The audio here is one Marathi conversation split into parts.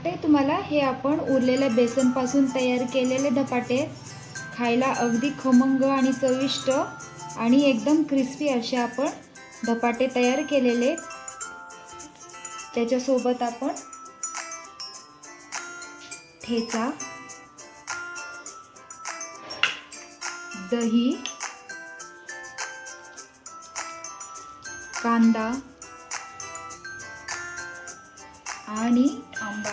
वाटतंय तुम्हाला हे आपण उरलेल्या बेसनपासून तयार केलेले धपाटे खायला अगदी खमंग आणि चविष्ट आणि एकदम क्रिस्पी असे आपण धपाटे तयार केलेले. त्याच्यासोबत आपण ठेचा दही कांदा आणि आंबा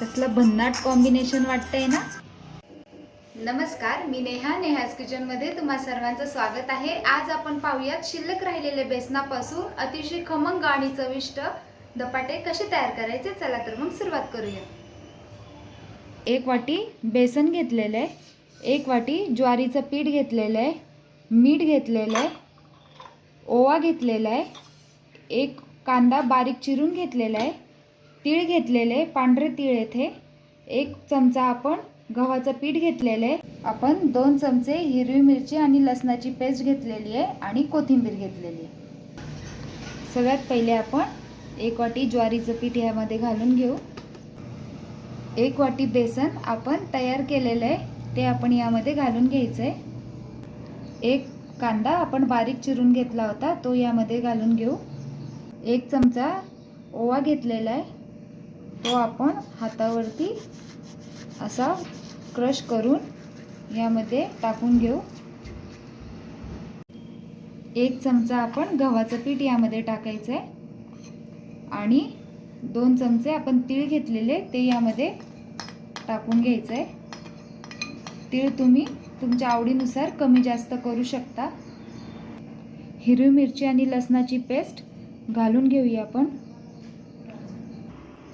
कसलं भन्नाट कॉम्बिनेशन वाटतंय ना? नमस्कार मी नेहा नेहाज किचनमध्ये तुम्हा सर्वांचं स्वागत आहे. आज आपण पाहूयात शिल्लक राहिलेले बेसनापासून अतिशय खमंग आणि चविष्ट धपाटे कसे तयार करायचे? चला तर मग सुरुवात करूया. एक वाटी बेसन घेतलेलं आहे. एक वाटी ज्वारीचं पीठ घेतलेलं आहे. मीठ घेतलेलं आहे. ओवा घेतलेला आहे. एक कांदा बारीक चिरून घेतलेला आहे. तीळ घेतलेले आहे. पांढरे तीळ येथे. एक चमचा आपण गव्हाचं पीठ घेतलेलं आहे. आपण दोन चमचे हिरवी मिरची आणि लसणाची पेस्ट घेतलेली आहे आणि कोथिंबीर घेतलेली आहे. सगळ्यात पहिले आपण एक वाटी ज्वारीचं पीठ यामध्ये घालून घेऊ. एक वाटी बेसन आपण तयार केलेलं आहे. ते आपण यामध्ये घालून घ्यायचं आहे एक कांदा आपण बारीक चिरून घेतला होता तो यामध्ये घालून घेऊ. एक चमचा ओवा घेतलेला आहे. तो आपण हातावरती असा क्रश करून यामध्ये टाकून घेऊ. एक चमचा आपण गव्हाचं पीठ यामध्ये टाकायचं आहे आणि दोन चमचे आपण तीळ घेतलेले ते यामध्ये टाकून घ्यायचं आहे तीळ तुम्ही तुमच्या आवडीनुसार कमी जास्त करू शकता. हिरवी मिरची आणि लसणाची पेस्ट घालून घेऊया आपण.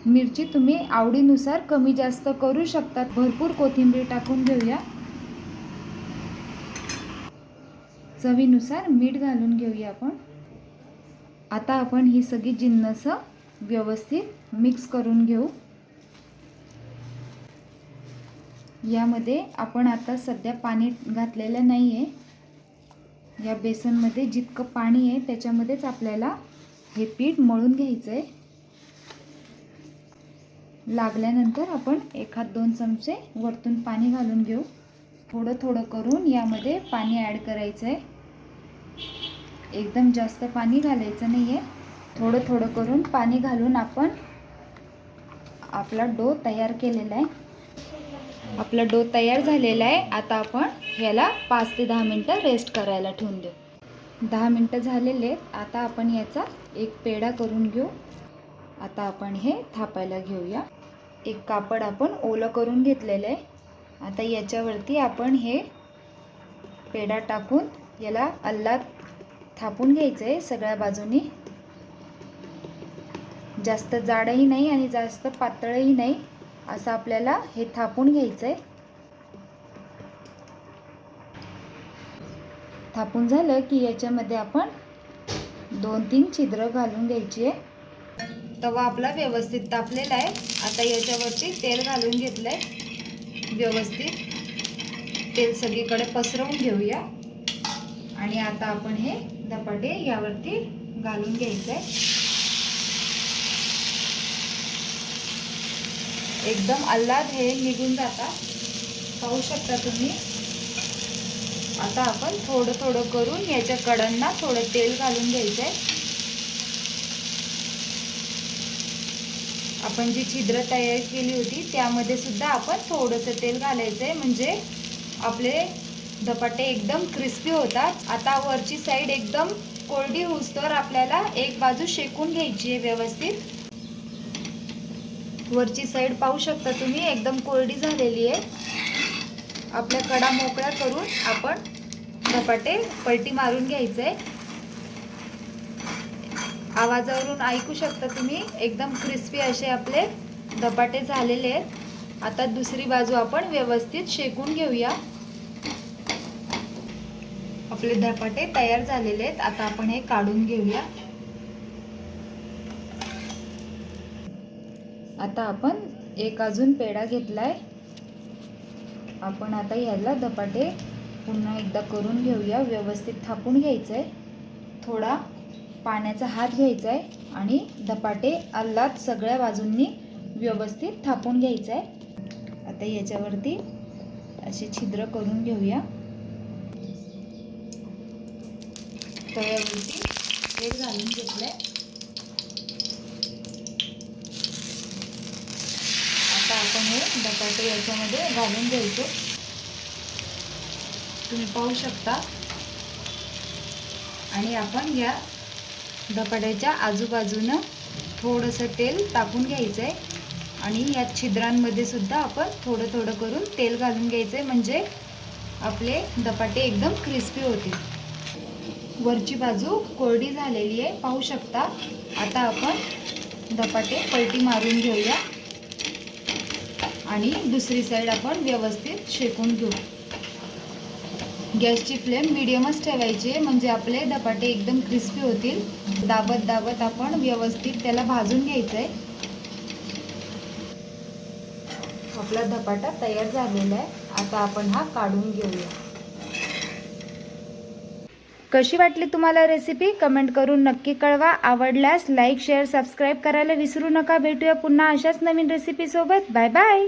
मिरची तुम्ही आवडीनुसार कमी जास्त करू शकता. भरपूर कोथिंबीर टाकून घेऊया. चवीनुसार मीठ घालून घेऊया आपण. आता आपण ही सगळी जिन्नस व्यवस्थित मिक्स करून घेऊ. यामध्ये आपण आता सध्या पाणी घातलेलं नाही आहे या बेसनमध्ये जितकं पाणी आहे त्याच्यामध्येच आपल्याला हे पीठ मळून घ्यायचं आहे लागल्यानंतर आपण एखाद दोन चमचे वरतून पाणी घालून घेऊ. थोडं थोडं करून यामध्ये पाणी ॲड करायचं आहे एकदम जास्त पाणी घालायचं नाही आहे थोडं थोडं करून पाणी घालून आपण आपला डो तयार केलेला आहे आपला डो तयार झालेला आहे आता आपण याला पाच ते दहा मिनटं रेस्ट करायला ठेवून देऊ. दहा मिनटं झालेले आहेत. आता आपण याचा एक पेढा करून घेऊ. आता आपण हे थापायला घेऊया. एक कापड आपण ओलं करून घेतलेलं आहे. आता याच्यावरती आपण हे पेढा टाकून याला अल्लात थापून घ्यायचं आहे सगळ्या बाजूनी. जास्त जाडही नाही आणि जास्त पातळही नाही. असं आपल्याला हे थापून घ्यायचं आहे थापून झालं की याच्यामध्ये आपण दोन तीन छिद्र घालून घ्यायची आहे. तवा आपला व्यवस्थित तापलेला आहे. आता याच्यावरती तेल घालून घेतलं आहे व्यवस्थित. तेल सगळीकडे पसरवून घेऊया. आणि आता आपण हे धपाटे यावरती घालून घ्यायचं आहे एकदम आल्हाद हे निघून जातात. पाहू शकता तुम्ही. आता आपण थोडं थोडं करून याच्या कडांना थोडं तेल घालून घ्यायचं आहे आपण जी छिद्र तयार केली होती त्यामध्ये सुद्धा आपण थोडंसं तेल घालायचं आहे म्हणजे आपले धपाटे एकदम क्रिस्पी होतात. आता वरची साईड एकदम कोरडी होऊस्तर आपल्याला एक बाजू शेकून घ्यायची आहे व्यवस्थित. वरची साईड पाहू शकता तुम्ही एकदम कोरडी झालेली आहे. आपल्या कडा मोकळ्या करून आपण धपाटे पलटी मारून घ्यायचे. आहे आवाजावरून ऐकू शकता तुम्ही एकदम क्रिस्पी असे आपले धपाटे झालेले आहेत. आता दुसरी बाजू आपण व्यवस्थित शेकून घेऊया. आपले धपाटे तयार झालेले आहेत. आता आपण हे काढून घेऊया. आता आपण एक अजून पेढा घेतलाय. आपण आता याला धपाटे पुन्हा एकदा करून घेऊया. व्यवस्थित थापून घ्यायचं आहे थोडा पाण्याचा हात घ्यायचा आहे आणि धपाटे अल्लात सगळ्या बाजूंनी व्यवस्थित थापून घ्यायचं आहे आता याच्यावरती असे छिद्र करून घेऊया. तव्यावरती तेल घालून घेतलं आहे आपण टोमॅटो याच्यामध्ये घालून घ्यायचे. तुम्ही पाहू शकता. आणि आपण या धपाट्याच्या आजूबाजूनं थोडंसं तेल टाकून घ्यायचं आहे आणि या छिद्रांमध्ये सुद्धा आपण थोडं थोडं करून तेल घालून घ्यायचं आहे म्हणजे आपले धपाटे एकदम क्रिस्पी होतील. वरची बाजू कोरडी झालेली आहे. पाहू शकता. आता आपण धपाटे पलटी मारून घेऊया. आणि दुसरी साईड आपण व्यवस्थित शेकून घेऊ. गॅसची फ्लेम मिडियमच ठेवायची आहे. म्हणजे आपले धपाटे एकदम क्रिस्पी होतील. दाबत दाबत आपण व्यवस्थित त्याला भाजून घ्यायचं आहे आपला धपाटा तयार झालेला आहे. आता आपण हा काढून घेऊया. कशी वाटली तुम्हाला रेसिपी कमेंट करून नक्की कळवा. आवडल्यास लाईक शेअर सबस्क्राईब करायला विसरू नका. भेटूया पुन्हा अशाच नवीन रेसिपीसोबत बाय बाय